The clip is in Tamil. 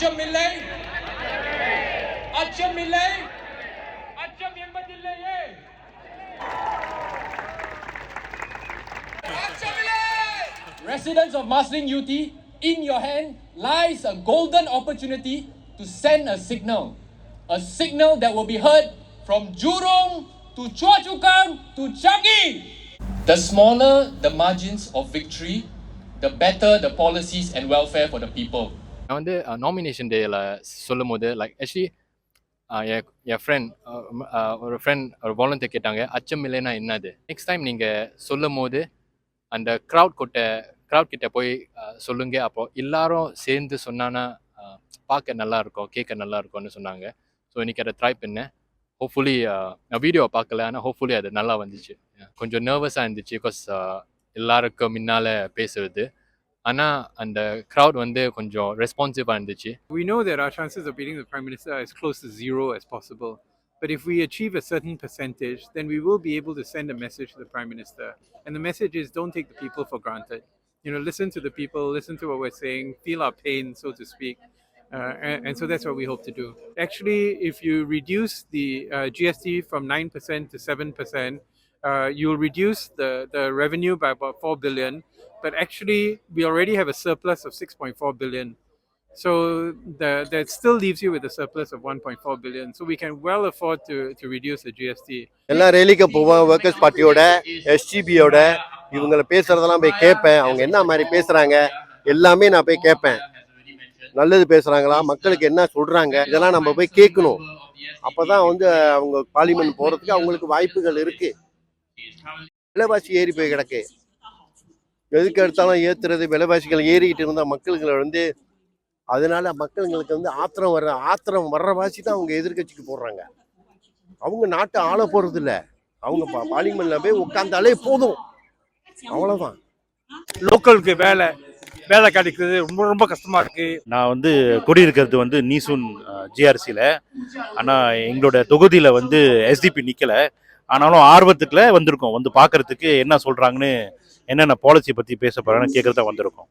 அச்சமில்லை அச்சமில்லை அச்சம் என்பதில்லையே Residents of Marsiling UT, in your hand lies a golden opportunity to send a signal. A signal that will be heard from Jurong to Chua Chu Kang to Changi. The smaller the margins of victory, the better the policies and welfare for the people. நான் வந்து நாமினேஷன் டேயில் சொல்லும் போது லைக் ஆக்சுவலி என் என் ஃப்ரெண்ட் ஒரு ஃப்ரெண்ட் ஒரு வாலண்டியர் கேட்டாங்க அச்சம் இல்லைன்னா என்னது? நெக்ஸ்ட் டைம் நீங்கள் சொல்லும் போது அந்த க்ரௌட் கிட்ட க்ரௌட் கிட்ட போய் சொல்லுங்க. அப்போ எல்லாரும் சேர்ந்து சொன்னான்னா பார்க்க நல்லா இருக்கும் கேட்க நல்லா இருக்கும்னு சொன்னாங்க. ஸோ இன்னைக்கு அதை ட்ரை பண்ணேன். ஹோப்ஃபுல்லி நான் வீடியோவை பார்க்கல. ஆனால் ஹோப்ஃபுல்லி அது நல்லா வந்துச்சு. கொஞ்சம் நர்வஸாக இருந்துச்சு. பிகாஸ் எல்லாருக்கும் முன்னால் பேசுறது. ஆனால் அந்த க்ரௌட் வந்து கொஞ்சம் ரெஸ்பான்சிவாக இருந்துச்சு We know that our chances of beating the Prime Minister are as close to zero as possible. But if we achieve a certain percentage, then we will be able to send a message to the Prime Minister. And the message is don't take the people for granted. You know, listen to the people, listen to what we're saying, feel our pain, so to speak. Uh, and, and so that's what we hope to do. Actually, if you reduce the uh, GST from 9% to 7%, uh, you'll reduce the, the revenue by about 4 billion. But actually, we already have a surplus of 6.4 billion. So the, that still leaves you with a surplus of 1.4 billion. So we can well afford to, to reduce the GST. எல்லாம் ரேலிக்கு போவேன் ஒர்க்கர்ஸ் பார்ட்டியோட எஸ்டிபியோட இவங்கள பேசுறதெல்லாம் போய் கேட்பேன் அவங்க என்ன மாதிரி பேசுறாங்க எல்லாமே நான் போய் கேட்பேன் நல்லது பேசுறாங்களா மக்களுக்கு என்ன சொல்றாங்க இதெல்லாம் நம்ம போய் கேட்கணும் அப்பதான் வந்து அவங்க பார்லிமெண்ட் போறதுக்கு அவங்களுக்கு வாய்ப்புகள் இருக்கு விலைவாசி ஏறி போய் கிடக்கு. எதுக்கு எடுத்தாலும் ஏத்துறது விலைவாசிகள் ஏறிக்கிட்டு இருந்தா மக்களுங்களை வந்து அதனால மக்களுங்களுக்கு வந்து ஆத்திரம் வர்ற ஆத்திரம் வர்ற வாசி தான் அவங்க எதிர்க்கட்சிக்கு போடுறாங்க. அவங்க நாட்டை ஆள போறது இல்ல அவங்க பார்லிமெண்ட்ல போய் உட்கார்ந்தாலே போதும். அவ்வளவுதான். லோக்கலுக்கு வேலை வேலை கிடைக்கிறது ரொம்ப ரொம்ப கஷ்டமா இருக்கு. நான் வந்து குடியிருக்கிறது வந்து நீசூன் ஜிஆர்சியில் ஆனால் எங்களோட தொகுதியில் வந்து எஸ்டிபி நிற்கலை ஆனாலும் ஆர்வத்துக்குள்ள வந்திருக்கோம். வந்து பார்க்கறதுக்கு என்ன சொல்கிறாங்கன்னு என்னென்ன பாலிசி பற்றி பேச போகிறாங்கன்னு கேட்குறதா வந்திருக்கோம்.